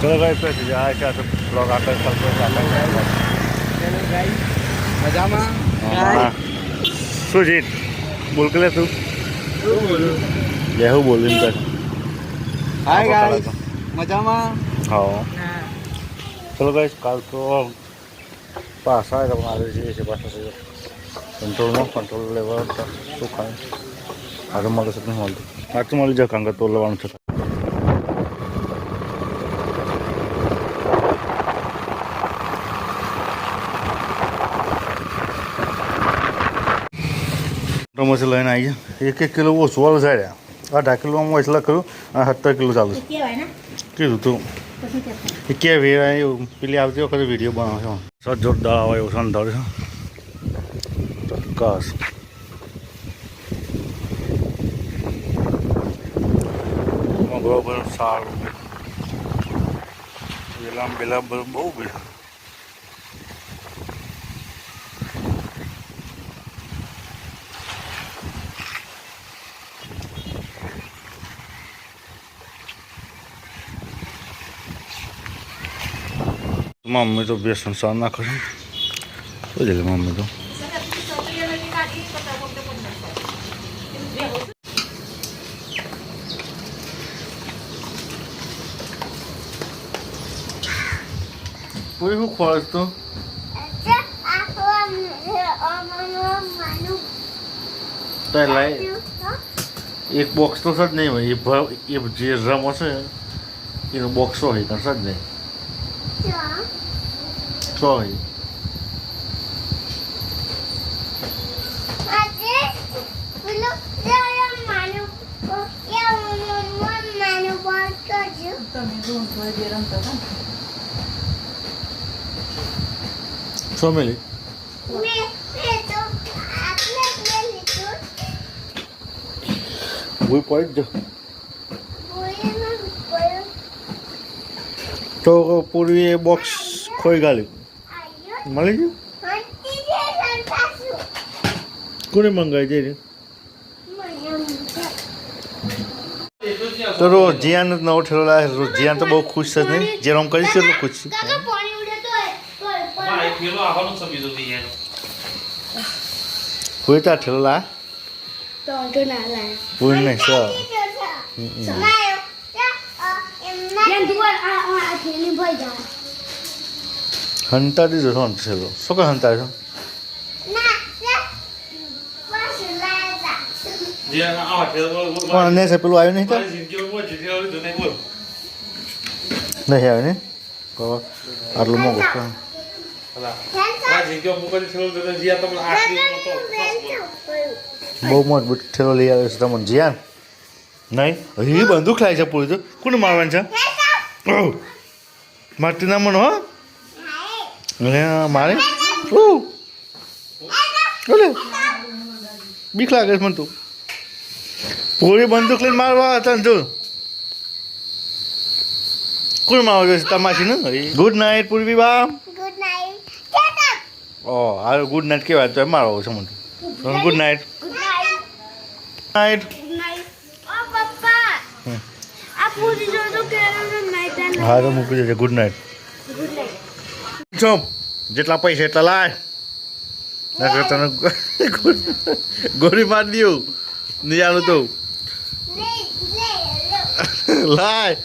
ચલો ગાઈસ તો જાય છે આ તો બ્લોગ આગળ ચાલતો છે આગળ મજામાં? હા. શું જીત? બોલ કે લે તું? લેહું બોલીને કર. હાય ગાઈસ મજામાં? હા. ચલો ગાઈસ કાલ તો પાસા આવે મારે જઈએ છીએ પાછા કંટ્રોલમાં કંટ્રોલ લેવા તો શું ખાય આ તો મળે છે નહીં મળતું આ તો મળી જાય કારણ કે તો લેવાનું છે. રમસ લઈને આવી ગયા એક એક કિલો ઓછું વાળું જાય અઢાર કિલોમાં એટલા કર્યું અને સત્તર કિલો ચાલુ કીધું તું. એ કે વેરા એવું પેલી આવતી વખતે વીડિયો બનાવ્યો છે. સર જોરદાર આવે એવું સંધાળ છે. ચોક્કસ. બરોબર સારું. પેલા પેલા બહુ બધું મમ્મી તો બેસન સાર નાખે છે શું છે મમ્મી તો કોઈ શું ખોળ તો એક બોક્સ તો સજ નહીં હોય એ જે રમો છે એનો બોક્સ હોય તો સજ નહીં છ હોય તમે રોજ હોય બે રમતા હતા ને. છ મિલી હું પડી જ તો પૂર્વી એ બોક્સ ખોઈ ગાલી. મળી ગયું? કોને મંગાવી દે તો રો જીયાન નવો ઠેલો લાવે રો જીયાન તો બહુ ખુશ છે નહીં. જે રમ કરીશ એટલું ખુશ છે. કોઈ તાર ઠેલો લા. કોઈ નહીં સર હંતાડી જશો ને છે શું કે હંતા છો પણ અને છે પેલું આવ્યું નહીં તો નહીં આવ્યું ને? આટલું મોંઘું બહુ મજબૂત ઠેલો લઈ આવ્યો છે તમને જ્યાં? નહીં? હજી બંદૂક લાવી છે પૂરી તો. કોને મારવાનું છે? મારતી ના મને હો? મારે! ઓલે. બીક લાગે છે મને તું. પૂરી બંદૂક લઈને મારવા હતા જો કોણ મારવા જશે તમાશી ને ગુડ નાઇટ પૂર્વી બા ઓ હારું ગુડ નાઇટ કહેવાય તો મારો છે મને. ગુડ નાઇટ નાઇટ હા તો મૂકી દેજે. ગુડ નાઇટ જો જેટલા પૈસા એટલા લાય. નકર તને ગોળી મારી દઉં. નહીં આલું તો લાય.